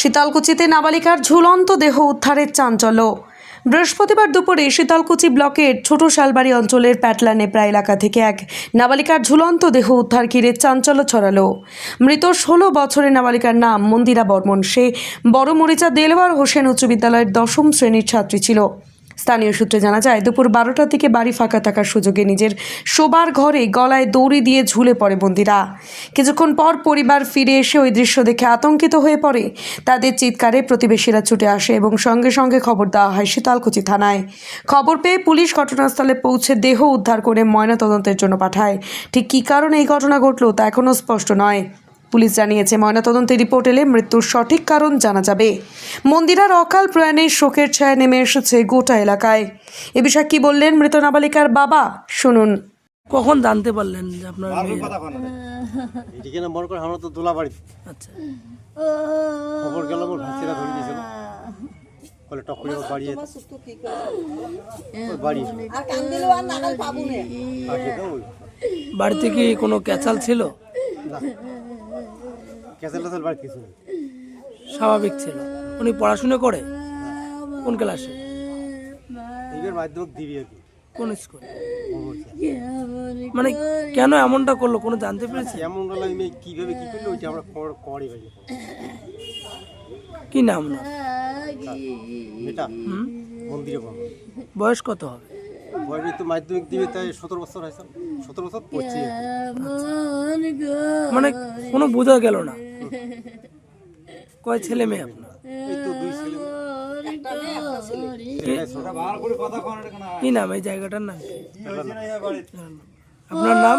শীতলকুচিতে নাবালিকার ঝুলন্ত দেহ উদ্ধারের চাঞ্চল্য। বৃহস্পতিবার দুপুরে শীতলকুচি ব্লকের ছোট শালবাড়ি অঞ্চলের প্যাটলানে প্রায় এলাকা থেকে এক নাবালিকার ঝুলন্ত দেহ উদ্ধার ঘিরে চাঞ্চল্য ছড়ালো। মৃত ষোলো বছরের নাবালিকার নাম মন্দিরা বর্মন। সে বড় মরিচা দেলওয়ার হোসেন উচ্চ বিদ্যালয়ের দশম শ্রেণির ছাত্রী ছিল। স্থানীয় সূত্রে জানা যায়, দুপুর বারোটার দিকে বাড়ি ফাঁকা থাকার সুযোগে নিজের শোবার ঘরে গলায় দড়ি দিয়ে ঝুলে পড়ে বন্দিরা। কিছুক্ষণ পর পরিবার ফিরে এসে ওই দৃশ্য দেখে আতঙ্কিত হয়ে পড়ে। তাদের চিৎকারে প্রতিবেশীরা ছুটে আসে এবং সঙ্গে সঙ্গে খবর দেওয়া হয় শীতালকুচি থানায়। খবর পেয়ে পুলিশ ঘটনাস্থলে পৌঁছে দেহ উদ্ধার করে ময়নাতদন্তের জন্য পাঠায়। ঠিক কী কারণে এই ঘটনা ঘটলো তা এখনও স্পষ্ট নয়। পুলিশ জানিয়েছে ময়নাতদন্তের রিপোর্ট এলে মৃত্যুর সঠিক কারণ জানা যাবে। মন্দিরার অকাল প্রয়াণে শোকের ছায়া নেমে এসেছে গোটা এলাকায়। এ বিষয়ে কি বললেন মৃত নাবালিকার বাবা? শুনুন। কখন জানতে পারলেন যে আপনার মেয়ে এদিকে না মনে আমরা তো দোলা বাড়ি আচ্ছা। খবর গেল আমার ভাসিরা ধরে দিয়েছিল। বলে টক করে ওর বাড়ি। ওর বাড়ি। আর আর নাগাল পাবো না। বাড়িতে কি কোনো ক্যাচাল ছিল? ক্যাসেল বাড়ি কিছু স্বাভাবিক ছিল। উনি পড়াশুনো করে কোন ক্লাসে? এইবার মাধ্যমিক দিবি আর কি। কোন স্কুলে? মানে কেন এমনটা করল? কোনো জানতে পেরেছি এমন গেল আমি মেয়ে কীভাবে কী করল ওইটা আমরা কি নাম না মন্দিরে বয়স কত হবে? বয়স তো মাধ্যমিক দিবে তাই সতেরো বছর হয়েছে। সতেরো বছর পড়ছি মানে কোনো বোঝা গেল না। কয় ছেলে মেয়ে আপনার। কি নাম? এই জায়গাটার নাম আপনার নাম?